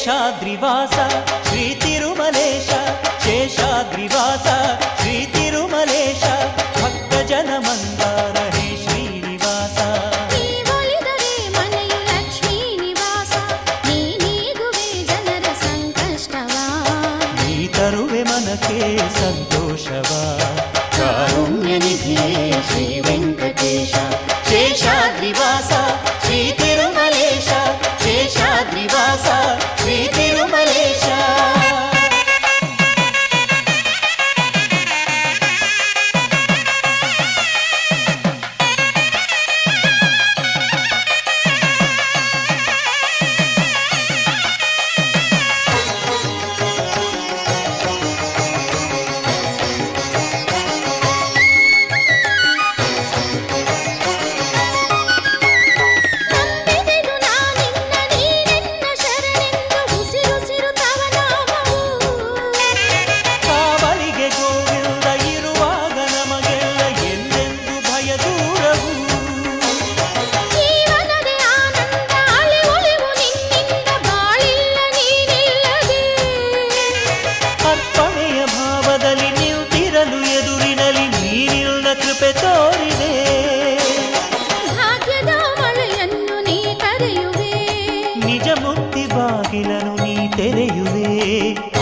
వెంకటేశాద్రివాస Shri Tirumalesha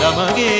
நமகே.